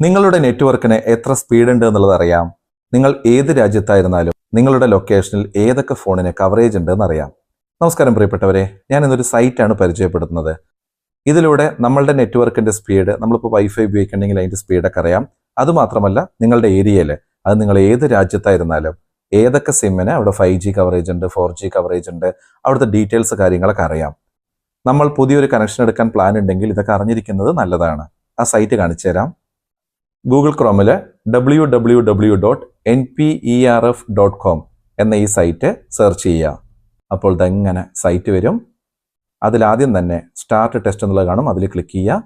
നിങ്ങളുടെ നെറ്റ്വർക്കിന് എത്ര സ്പീഡ് ഉണ്ട് എന്നുള്ളത് അറിയാം. നിങ്ങൾ ഏത് രാജ്യത്തായിരുന്നാലും നിങ്ങളുടെ ലൊക്കേഷനിൽ ഏതൊക്കെ ഫോണിന് കവറേജ് ഉണ്ട് എന്നറിയാം. നമസ്കാരം പ്രിയപ്പെട്ടവരെ ഞാൻ ഇന്നൊരു സൈറ്റാണ് പരിചയപ്പെടുത്തുന്നത്. ഇതിലൂടെ നമ്മളുടെ നെറ്റ്വർക്കിന്റെ സ്പീഡ് നമ്മളിപ്പോൾ വൈഫൈ ഉപയോഗിക്കണമെങ്കിൽ അതിന്റെ സ്പീഡൊക്കെ അറിയാം. അതുമാത്രമല്ല നിങ്ങളുടെ ഏരിയയിൽ അത് നിങ്ങൾ ഏത് രാജ്യത്തായിരുന്നാലും ഏതൊക്കെ സിമ്മിന് അവിടെ ഫൈവ് ജി കവറേജ് ഉണ്ട് ഫോർ ജി കവറേജ് ഉണ്ട് അവിടുത്തെ ഡീറ്റെയിൽസ് കാര്യങ്ങളൊക്കെ അറിയാം. നമ്മൾ പുതിയൊരു കണക്ഷൻ എടുക്കാൻ പ്ലാൻ ഉണ്ടെങ്കിൽ ഇതൊക്കെ അറിഞ്ഞിരിക്കുന്നത് നല്ലതാണ്. ആ സൈറ്റ് കാണിച്ചു തരാം Google ക്രോമിൽ W W W dot N P E R F dot com എന്ന ഈ സൈറ്റ് സെർച്ച് ചെയ്യുക. അപ്പോൾ ഇതെങ്ങനെ സൈറ്റ് വരും? അതിലാദ്യം തന്നെ സ്റ്റാർട്ട് ടെസ്റ്റ് എന്നുള്ളത് കാണും. അതിൽ ക്ലിക്ക് ചെയ്യുക.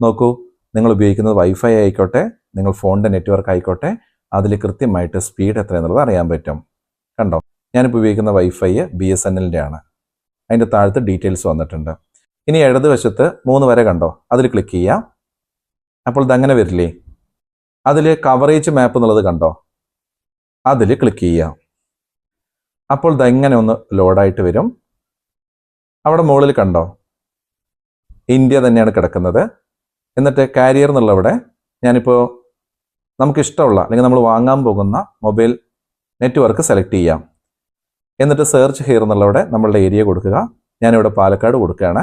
നോക്കൂ നിങ്ങൾ ഉപയോഗിക്കുന്നത് വൈഫൈ ആയിക്കോട്ടെ നിങ്ങൾ ഫോണിന്റെ നെറ്റ്വർക്ക് ആയിക്കോട്ടെ അതിൽ കൃത്യമായിട്ട് സ്പീഡ് എത്ര എന്നുള്ളത് അറിയാൻ പറ്റും. കണ്ടോ? ഞാനിപ്പോൾ ഉപയോഗിക്കുന്ന വൈഫൈ ബി എസ് എൻ എല്ലിന്റെ ആണ് അതിന്റെ താഴത്ത് ഡീറ്റെയിൽസ് വന്നിട്ടുണ്ട്. ഇനി ഇടതുവശത്ത് മൂന്ന് വരെ കണ്ടോ? അതിൽ ക്ലിക്ക് ചെയ്യുക. അപ്പോൾ ഇതങ്ങനെ വരില്ലേ? അതിൽ കവറേജ് മാപ്പ് എന്നുള്ളത് കണ്ടോ? അതിൽ ക്ലിക്ക് ചെയ്യുക. അപ്പോൾ ഇതെങ്ങനെ ഒന്ന് ലോഡായിട്ട് വരും. അവിടെ മുകളിൽ കണ്ടോ? ഇന്ത്യ തന്നെയാണ് കിടക്കുന്നത്. എന്നിട്ട് കാരിയർ എന്നുള്ളവിടെ ഞാനിപ്പോൾ നമുക്കിഷ്ടമുള്ള അല്ലെങ്കിൽ നമ്മൾ വാങ്ങാൻ പോകുന്ന മൊബൈൽ നെറ്റ്വർക്ക് സെലക്ട് ചെയ്യാം. എന്നിട്ട് സെർച്ച് ഹിയർ എന്നുള്ളവിടെ നമ്മളുടെ ഏരിയ കൊടുക്കുക. ഞാനിവിടെ പാലക്കാട് കൊടുക്കുകയാണ്.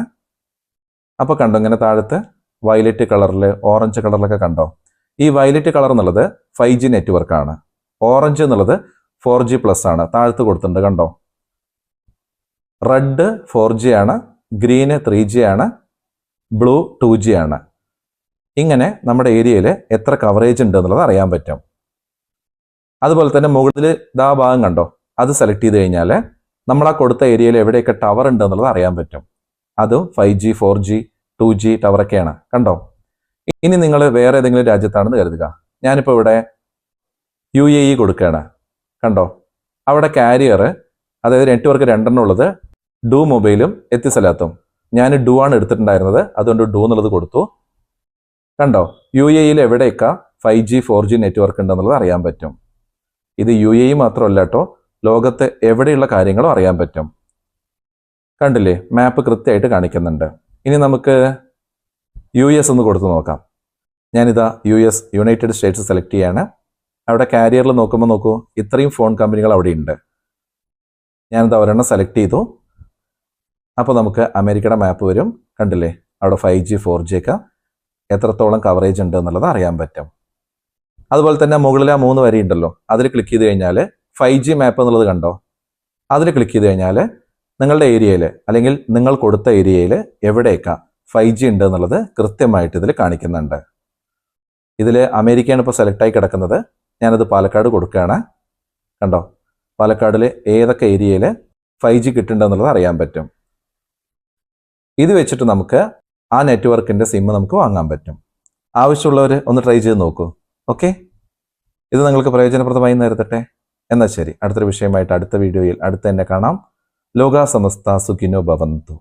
അപ്പോൾ കണ്ടോ ഇങ്ങനെ താഴത്ത് വയലറ്റ് കളറിൽ ഓറഞ്ച് കളറിലൊക്കെ കണ്ടോ? ഈ വയലറ്റ് കളർ എന്നുള്ളത് ഫൈവ് ജി നെറ്റ്വർക്കാണ് ഓറഞ്ച് എന്നുള്ളത് ഫോർ ജി പ്ലസ് ആണ്. താഴ്ത്ത് കൊടുത്തിട്ടുണ്ട് കണ്ടോ? റെഡ് ഫോർ ജി ആണ്. ഗ്രീന് ത്രീ ജി ആണ്. ബ്ലൂ ടു ജി ആണ്. ഇങ്ങനെ നമ്മുടെ ഏരിയയിൽ എത്ര കവറേജ് ഉണ്ട് എന്നുള്ളത് അറിയാൻ പറ്റും. അതുപോലെ തന്നെ മുകളിൽ ഇതാ ഭാഗം കണ്ടോ? അത് സെലക്ട് ചെയ്ത് കഴിഞ്ഞാൽ നമ്മൾ ആ കൊടുത്ത ഏരിയയിൽ എവിടെയൊക്കെ ടവർ ഉണ്ട് എന്നുള്ളത് അറിയാൻ പറ്റും. അതും five G four G two G ടവറൊക്കെയാണ് കണ്ടോ? ഇനി നിങ്ങൾ വേറെ ഏതെങ്കിലും രാജ്യത്താണെന്ന് കരുതുക. ഞാനിപ്പോൾ ഇവിടെ യു എ ഇ കൊടുക്കുകയാണ്. കണ്ടോ? അവിടെ കാരിയർ അതായത് നെറ്റ്വർക്ക് രണ്ടെണ്ണം ഉള്ളത് ഡു മൊബൈലും എത്തിസലാത്തും. ഞാൻ ഡു ആണ് എടുത്തിട്ടുണ്ടായിരുന്നത്. അതുകൊണ്ട് ഡു എന്നുള്ളത് കൊടുത്തു. കണ്ടോ? യു എ ഇയിൽ എവിടെയൊക്കെ five G four G network ഉണ്ടെന്നുള്ളത് അറിയാൻ പറ്റും. ഇത് യു എ ഇ മാത്രമല്ല കേട്ടോ ലോകത്ത് എവിടെയുള്ള കാര്യങ്ങളും അറിയാൻ പറ്റും. കണ്ടില്ലേ? മാപ്പ് കൃത്യമായിട്ട് കാണിക്കുന്നുണ്ട്. ഇനി നമുക്ക് യു എസ് ഒന്ന് കൊടുത്ത് നോക്കാം. ഞാനിതാ U S United States select ചെയ്യാണ്. അവിടെ കാരിയറിൽ നോക്കുമ്പോൾ നോക്കൂ ഇത്രയും ഫോൺ കമ്പനികൾ അവിടെ ഉണ്ട്. ഞാനിത് ഒരെണ്ണം സെലക്ട് ചെയ്തു. അപ്പോൾ നമുക്ക് അമേരിക്കയുടെ മാപ്പ് വരും. കണ്ടില്ലേ? അവിടെ ഫൈവ് ജി ഫോർ ജി ഒക്കെ എത്രത്തോളം കവറേജ് ഉണ്ട് എന്നുള്ളത് അറിയാൻ പറ്റും. അതുപോലെ തന്നെ മുകളിൽ ആ മൂന്ന് വരി ഉണ്ടല്ലോ അതിൽ ക്ലിക്ക് ചെയ്ത് കഴിഞ്ഞാൽ ഫൈവ് ജി മാപ്പ് എന്നുള്ളത് കണ്ടോ? അതിൽ ക്ലിക്ക് ചെയ്ത് കഴിഞ്ഞാൽ നിങ്ങളുടെ ഏരിയയിൽ അല്ലെങ്കിൽ നിങ്ങൾ കൊടുത്ത ഏരിയയിൽ എവിടെയൊക്കെ ഫൈവ് ജി ഉണ്ട് എന്നുള്ളത് കൃത്യമായിട്ട് ഇതിൽ കാണിക്കുന്നുണ്ട്. ഇതിൽ അമേരിക്കയാണ് ഇപ്പോൾ സെലക്ട് ആയി കിടക്കുന്നത്. ഞാനത് പാലക്കാട് കൊടുക്കുകയാണ്. കണ്ടോ? പാലക്കാടിൽ ഏതൊക്കെ ഏരിയയിൽ ഫൈവ് ജി കിട്ടുന്നുണ്ടെന്നുള്ളത് അറിയാൻ പറ്റും. ഇത് വെച്ചിട്ട് നമുക്ക് ആ നെറ്റ്വർക്കിന്റെ സിം നമുക്ക് വാങ്ങാൻ പറ്റും. ആവശ്യമുള്ളവർ ഒന്ന് ട്രൈ ചെയ്ത് നോക്കൂ. ഓക്കെ ഇത് നിങ്ങൾക്ക് പ്രയോജനപ്രദമായി നേരത്തട്ടെ എന്നാൽ ശരി. അടുത്തൊരു വിഷയമായിട്ട് അടുത്ത വീഡിയോയിൽ അടുത്ത് തന്നെ കാണാം. ലോകാസമസ്ത സുഖിനോ ഭവന്തു.